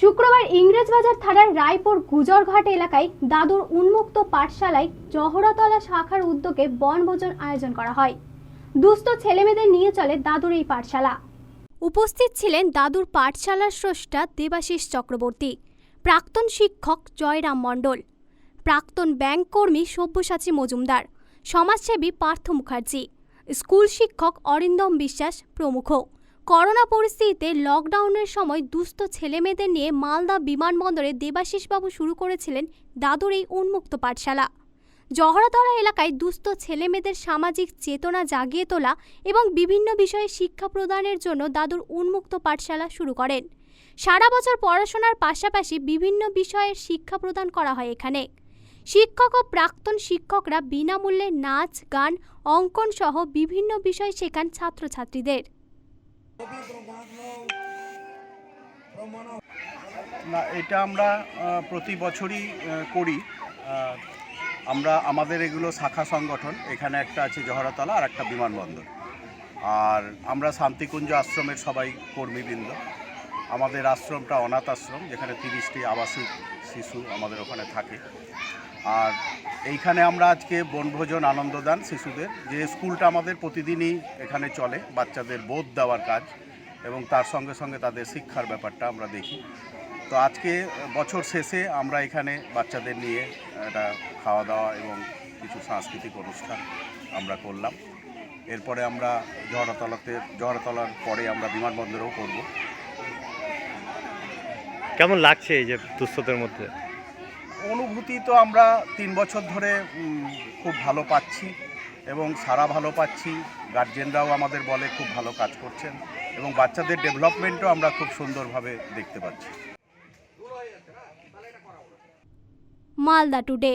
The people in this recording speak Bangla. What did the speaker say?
শুক্রবার ইংরেজবাজার থানার রায়পুর গুজরঘাট এলাকায় দাদুর উন্মুক্ত পাঠশালায় জহরতলা শাখার উদ্যোগে বনভোজন আয়োজন করা হয়। দুস্থ ছেলেমেয়েদের নিয়ে চলে দাদুর এই পাঠশালা। উপস্থিত ছিলেন দাদুর পাঠশালার স্রষ্টা দেবাশিস চক্রবর্তী, প্রাক্তন শিক্ষক জয়রাম মণ্ডল, প্রাক্তন ব্যাংক কর্মী সব্যসাচী মজুমদার, সমাজসেবী পার্থ মুখার্জি, স্কুল শিক্ষক অরিন্দম বিশ্বাস প্রমুখ। করোনা পরিস্থিতিতে লকডাউনের সময় দুস্থ ছেলেমেয়েদের নিয়ে মালদা বিমানবন্দরে দেবাশিসবাবু শুরু করেছিলেন দাদুর এই উন্মুক্ত পাঠশালা। জহরাতলা এলাকায় দুস্থ ছেলেমেয়েদের সামাজিক চেতনা জাগিয়ে তোলা এবং বিভিন্ন বিষয়ে শিক্ষা প্রদানের জন্য দাদুর উন্মুক্ত পাঠশালা শুরু করেন। সারা বছর পড়াশোনার পাশাপাশি বিভিন্ন বিষয়ের শিক্ষা প্রদান করা হয় এখানে। শিক্ষক ও প্রাক্তন শিক্ষকরা বিনামূল্যে নাচ, গান, অঙ্কন সহ বিভিন্ন বিষয় শেখান ছাত্রছাত্রীদের। না, এটা আমরা প্রতি বছরই করি। আমরা, আমাদের এগুলো শাখা সংগঠন, এখানে একটা আছে জহরাতলা আর একটা বিমানবন্দর। আর আমরা শান্তিকুঞ্জ আশ্রমের সবাই কর্মীবৃন্দ। আমাদের আশ্রমটা অনাথ আশ্রম, যেখানে তিরিশটি আবাসিক শিশু আমাদের ওখানে থাকে। আর এইখানে আমরা আজকে বনভোজন আনন্দদান শিশুদের। যে স্কুলটা আমাদের প্রতিদিনই এখানে চলে, বাচ্চাদের বোধ দেওয়ার কাজ এবং তার সঙ্গে সঙ্গে তাদের শিক্ষার ব্যাপারটা আমরা দেখি। তো আজকে বছর শেষে আমরা এখানে বাচ্চাদের নিয়ে একটা খাওয়া দাওয়া এবং কিছু সাংস্কৃতিক অনুষ্ঠান আমরা করলাম। এরপরে আমরা জহরতলাতে, জহরতলার পরে আমরা বিমানবন্দরেও করব। কেমন লাগছে এই যে দুস্থদের মধ্যে? অনুভূতি তো আমরা তিন বছর ধরে খুব ভালো পাচ্ছি এবং সারা ভালো পাচ্ছি। গার্জেনরাও আমাদের বলে খুব ভালো কাজ করছেন এবং বাচ্চাদের ডেভেলপমেন্টও আমরা খুব সুন্দরভাবে দেখতে পাচ্ছি। মালদা টুডে